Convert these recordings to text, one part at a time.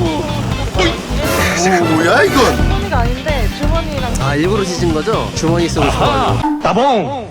오, 뭐야 이건? 주머니가 아닌데 주머니랑 아 일부러 찢은 거죠? 주머니 쓰고 싶어가지고 따봉!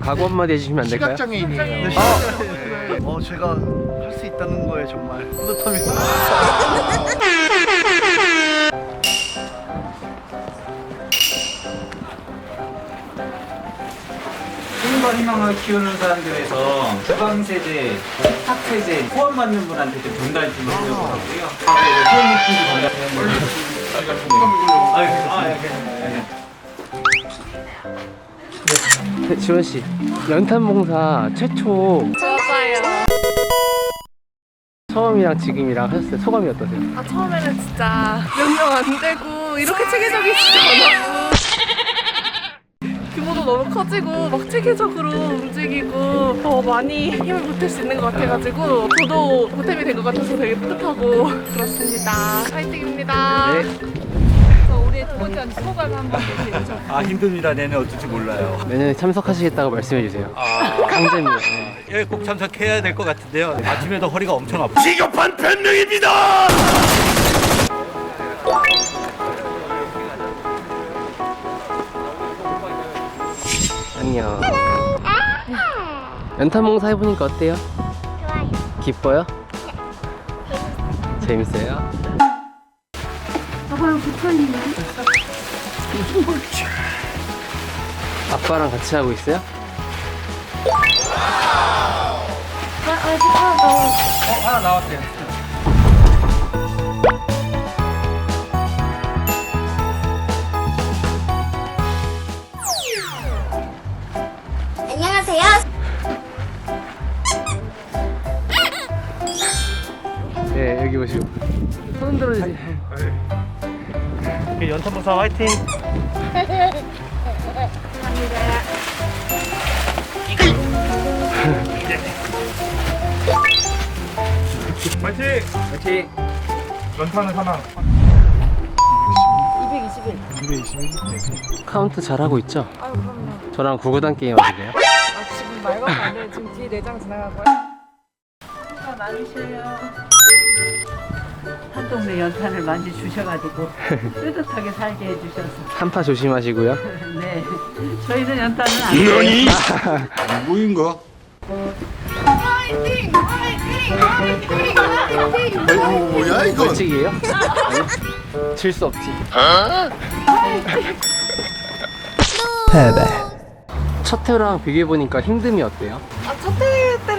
각오 한마디 해주시면 안 될까요? 시각장애인이에요. 어, 제가 할 수 있다는 거에 정말. 꿈과 희망을 키우는 사람들에서 소방세제, 학세제 후원받는 분한테 좀 전달좀 하려고 하고요. 후원 느낌도 전달하는 아, 아, 네, 지원 씨 연탄 봉사 최초 맞아요. 처음이랑 지금이랑 하셨을 때 소감이 어떠세요? 아 처음에는 진짜 몇 명 안 되고 이렇게 체계적이지 않았고 규모도 너무 커지고 막 체계적으로 움직이고 더 많이 힘을 보탤 수 있는 것 같아가지고 저도 보탬이 된 것 같아서 되게 뿌듯하고 그렇습니다. 파이팅입니다. 네 우리 두 번째 소감 한번 얘기해 주세요. 아 힘듭니다. 내내 어떨지 몰라요. 내년에 참석하시겠다고 말씀해 주세요 강제입니다 네. 예, 꼭 참석해야 될 것 같은데요. 아침에도 허리가 엄청 아프고. 비겁한 변명입니다! 안녕 연탄봉사 해보니까 어때요? 좋아요. 기뻐요? 재밌어요? 아빠랑 붙어있는데? 아빠랑 같이 하고 있어요? 아, 아직 하나 더. 안녕하세요. 네 여기 보시고 손 들어주세요 연탄봉사 화이팅! 화이팅! 화이팅 연탄은 하나. 카운트 잘하고 있죠? 아유 그럼요. 저랑 구구단 게임 하실래요? 아 지금 말도 안 돼. 지금 뒤에 내장 지나가고요. 한 동네 연탄을 많이 주셔가지고 뿌듯하게 살게 해주셔서. 한파 조심하시고요. 네. 저희는 연탄은 안. 누구인가? 오, 뭐야 이건? 벌칙이에요? 질 수 없지. 첫 회랑 비교해 보니까 힘듦이 어때요? 아, 첫회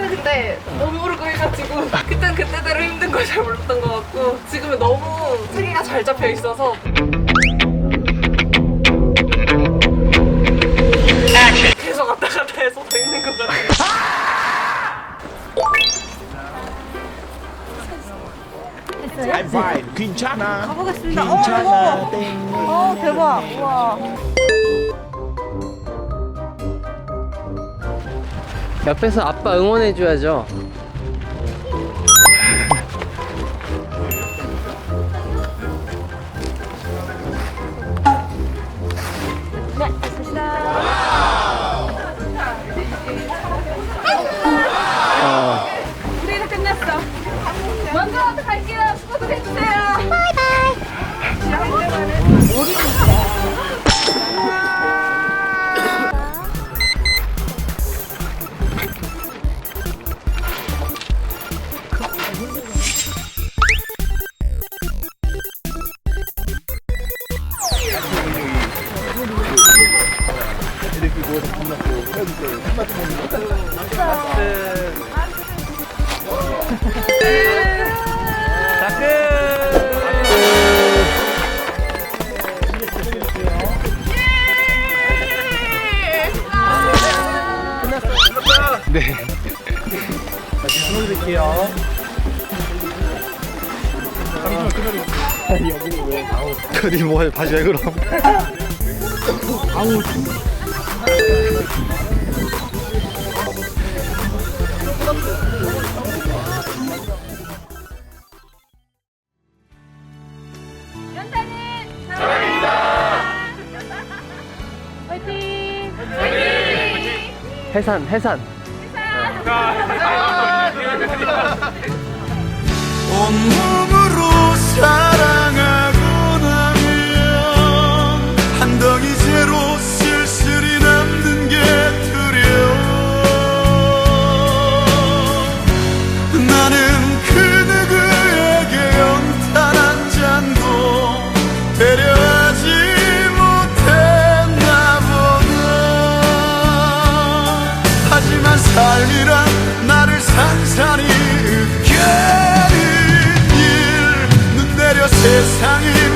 근데 너무 모르고 해가지고 그땐 그때대로 힘든 걸 잘 몰랐던 것 같고 지금은 너무 체계가 잘 잡혀 있어서. 계속 왔다 갔다 해서 더 힘든 것 같아요. 괜찮아. 어 대박. 우와 옆에서 아빠 응원해줘야죠 애들끼리 모여서 만났고 헤어졌어요. 한마디 네. 다시 한번 드릴게요. 여기는 왜? 아우. 그니 뭐 바지 왜 그럼? 아우. 연타는 사랑입니다. 화이팅! 화이팅! 해산, 해산. 해산! 온몸으로 사랑하 세상을